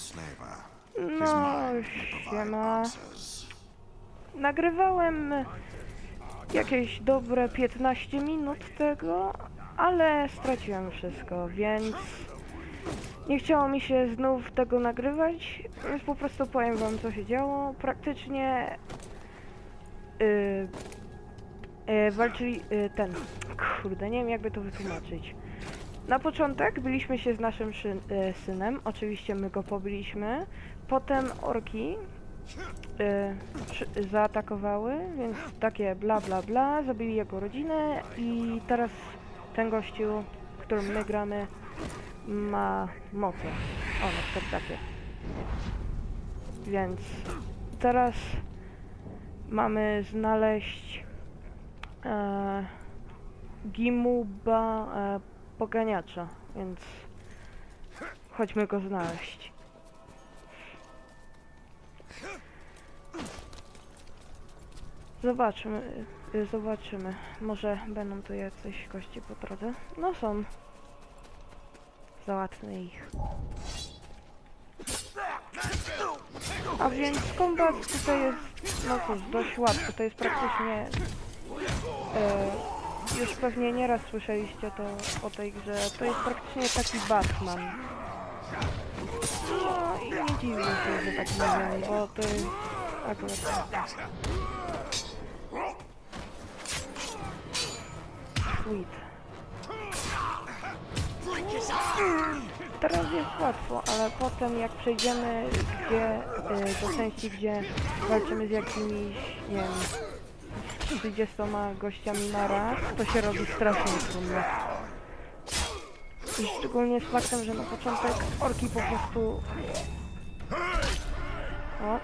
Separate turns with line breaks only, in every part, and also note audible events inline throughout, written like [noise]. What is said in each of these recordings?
slaver. His
No,
mind will provide
siema.
answers.
Nagrywałem jakieś dobre 15 minut tego, ale straciłem wszystko, więc nie chciało mi się znów tego nagrywać, więc po prostu powiem wam co się działo. Praktycznie yy, yy, walczyli yy, ten, kurde, nie wiem jakby to wytłumaczyć. Na początek byliśmy się z naszym szyn, yy, synem, oczywiście my go pobiliśmy, potem orki y, zaatakowały, więc takie bla bla bla, zabili jego rodzinę i teraz ten gościu, którym my gramy, ma moce. O, na przykład takie. Więc teraz mamy znaleźć e, Gimuba e, Poganiacza, więc chodźmy go znaleźć. Zobaczmy, y, zobaczymy. Może będą tu jacyś goście po drodze. No są. Załatwmy ich. A więc kombat tutaj jest, no cóż, dość łatwy. To jest praktycznie... E, już pewnie nieraz słyszeliście to o tej grze. To jest praktycznie taki Batman. No i nie dziwię się, że tak mówię, bo to jest akurat... Sweet. Teraz jest łatwo, ale potem jak przejdziemy gdzie, y, do części, gdzie walczymy z jakimiś, nie wiem, 30 gościami na raz, to się robi strasznie trudno. I szczególnie z faktem, że na początek orki po prostu... O,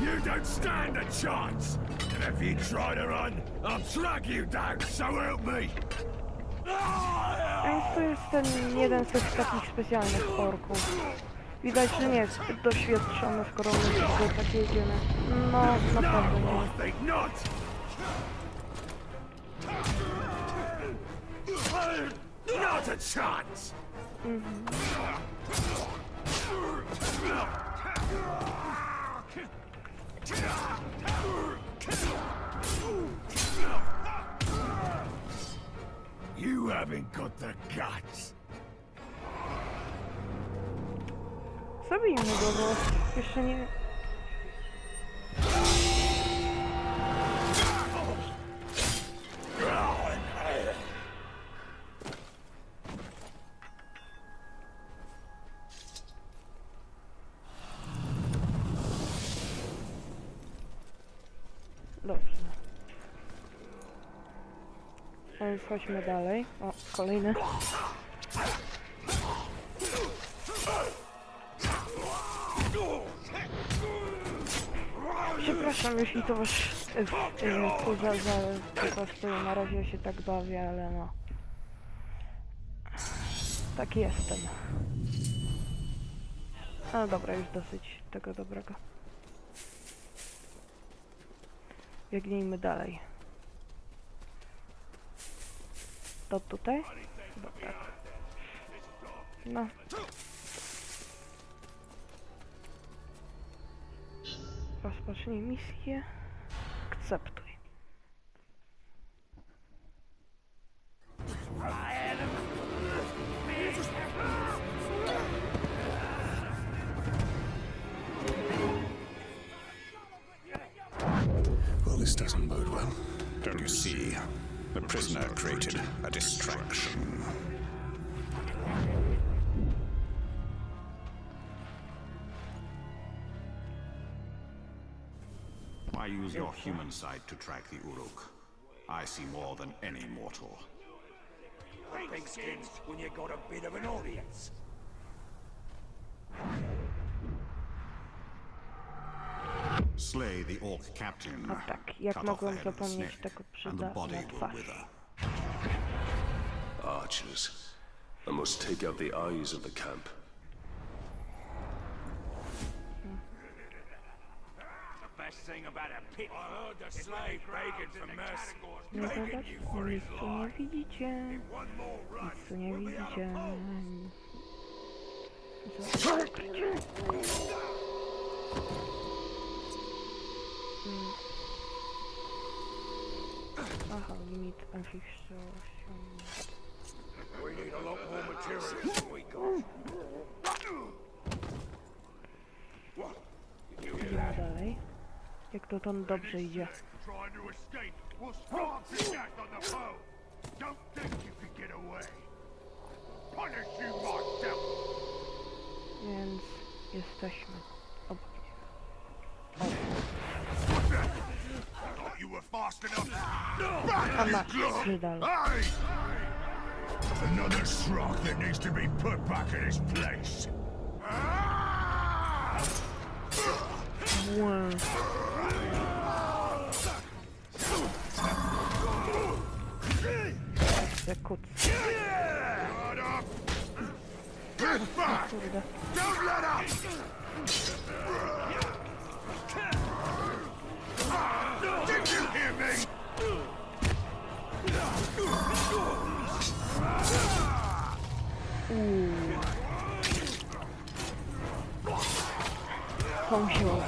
You don't stand a chance! And if you try to run, I'll track you down, so help me!
A więc to jest ten jeden z tych takich specjalnych orków. Widać, że nie jest doświadczony, skoro my do tak jedziemy. No, naprawdę nie.
Not! A chance! You haven't got the guts!
Zabijmy go, bo jeszcze nie... A więc chodźmy dalej. O, kolejny. Przepraszam, jeśli to was to za, za po prostu na razie się tak bawię, ale no. Tak jestem. No dobra, już dosyć tego dobrego. Biegnijmy dalej. To tutaj? Chyba tak. No. Rozpocznij misję.
Prisoner created a distraction.
Why use your human sight to track the Uruk? I see more than any mortal.
Big skins when you got a bit of an audience.
Slay the Orc captain.
A tak, jak
cut off the
mogłem
head of the
zapomnieć
snake,
tego
and the
przyda
body
na
will
twarz.
wither.
Archers. I must take out the eyes of the camp.
The best thing about a pit. I heard the slave begging for mercy.
Nie
Begging you for his
Nic tu nie widzicie.
One more run.
Nic tu nie widzicie.
pulse.
Za- ukrycie. Fixture.
We need a lot more materials than we got.
Idziemy dalej. Jak dotąd dobrze idzie.
Trying to escape. We'll start to death on the bow. Don't think you can get away. Punish you myself.
Więc jesteśmy obok niego.
Thought you were fast enough.
A masz, Żydal.
Hey! Another shrug that needs to be put back in its place.
Kuc.
Shut up! Get back! Don't let up!
Tam şey
oldu.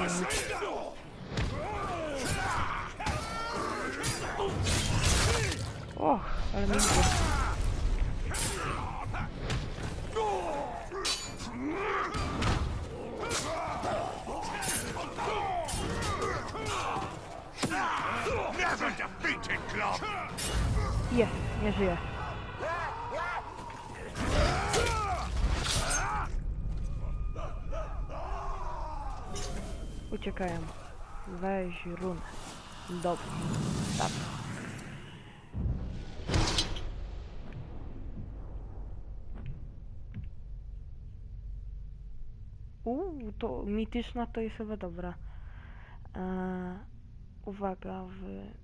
Oh, ölmeyeceğim.
Jest, nie żyje. Uciekają. Weź runę. Dobrze. Tak. Uuu, to mityczna to jest chyba dobra. Eee, uwaga, w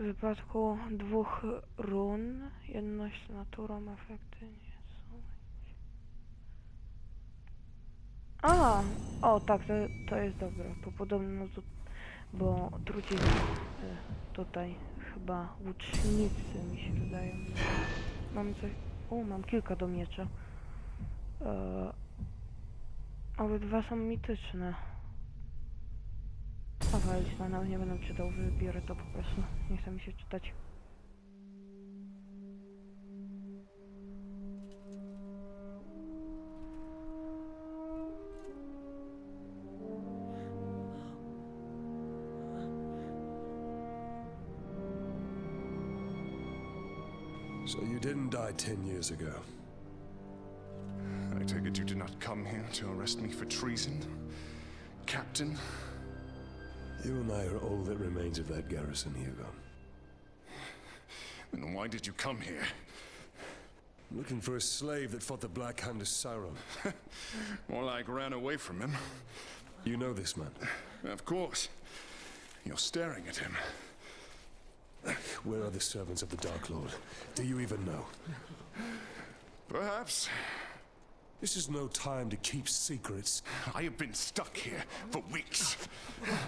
w wypadku dwóch run, jedność naturą, efekty nie są. A! O, tak, to, to jest dobre, bo podobno tu, bo trucizny y, tutaj chyba łucznicy mi się wydają. Mam coś, o, mam kilka do miecza. E, obydwa są mityczne. A walić, no nawet nie będę czytał, wybiorę to po prostu. Nie chce mi się czytać.
So you didn't die ten years ago.
I take it you did not come here to arrest me for treason? Captain?
You and I are all that remains of that garrison, Hugo.
Then why did you come here?
Looking for a slave that fought the Black Hand of Sauron. [laughs]
More like ran away from him.
You know this man.
Of course. You're staring at him.
Where are the servants of the Dark Lord? Do you even know?
Perhaps.
This is no time to keep secrets.
I have been stuck here for weeks.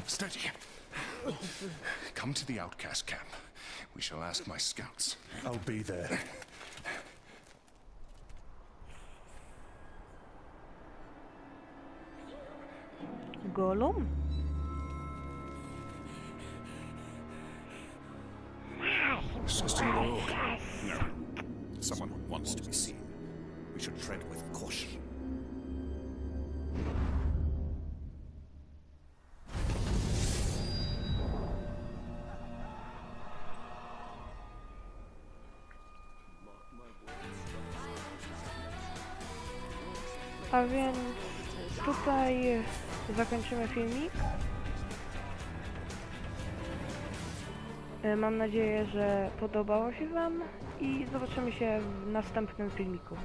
Steady. Come to the outcast camp. We shall ask my scouts.
I'll be there.
Golum?
Sister Lord.
No. Someone who wants to be seen. Should tread with caution.
A więc tutaj zakończymy filmik. E, Mam nadzieję, że podobało się Wam i zobaczymy się w następnym filmiku.